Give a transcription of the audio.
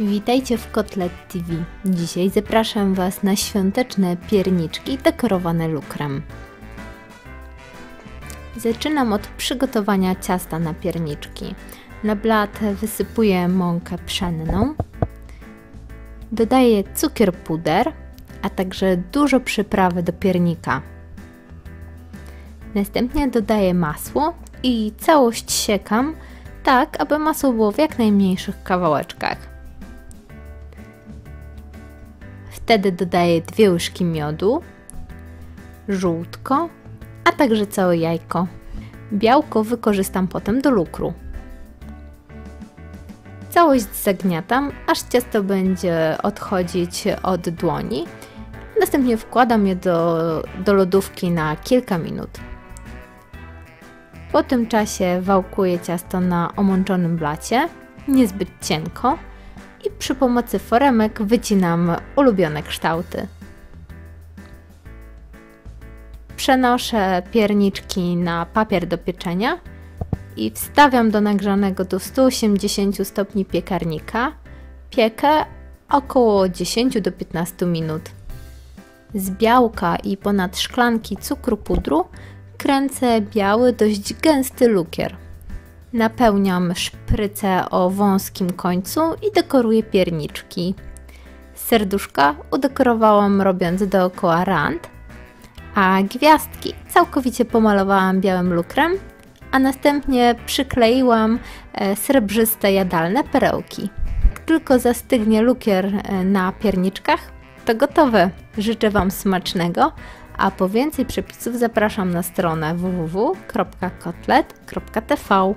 Witajcie w Kotlet TV. Dzisiaj zapraszam Was na świąteczne pierniczki dekorowane lukrem. Zaczynam od przygotowania ciasta na pierniczki. Na blat wysypuję mąkę pszenną, dodaję cukier puder, a także dużo przyprawy do piernika. Następnie dodaję masło i całość siekam tak, aby masło było w jak najmniejszych kawałeczkach. Wtedy dodaję dwie łyżki miodu, żółtko, a także całe jajko. Białko wykorzystam potem do lukru. Całość zagniatam, aż ciasto będzie odchodzić od dłoni. Następnie wkładam je do, do lodówki na kilka minut. Po tym czasie wałkuję ciasto na omączonym blacie, niezbyt cienko i przy pomocy foremek wycinam ulubione kształty. Przenoszę pierniczki na papier do pieczenia i wstawiam do nagrzanego do 180 stopni piekarnika. Piekę około 10 do 15 minut. Z białka i ponad szklanki cukru pudru kręcę biały, dość gęsty lukier. Napełniam szprycę o wąskim końcu i dekoruję pierniczki. Serduszka udekorowałam robiąc dookoła rand, a gwiazdki całkowicie pomalowałam białym lukrem, a następnie przykleiłam e, srebrzyste jadalne perełki. Jak tylko zastygnie lukier e, na pierniczkach, to gotowe. Życzę Wam smacznego, a po więcej przepisów zapraszam na stronę www.kotlet.tv.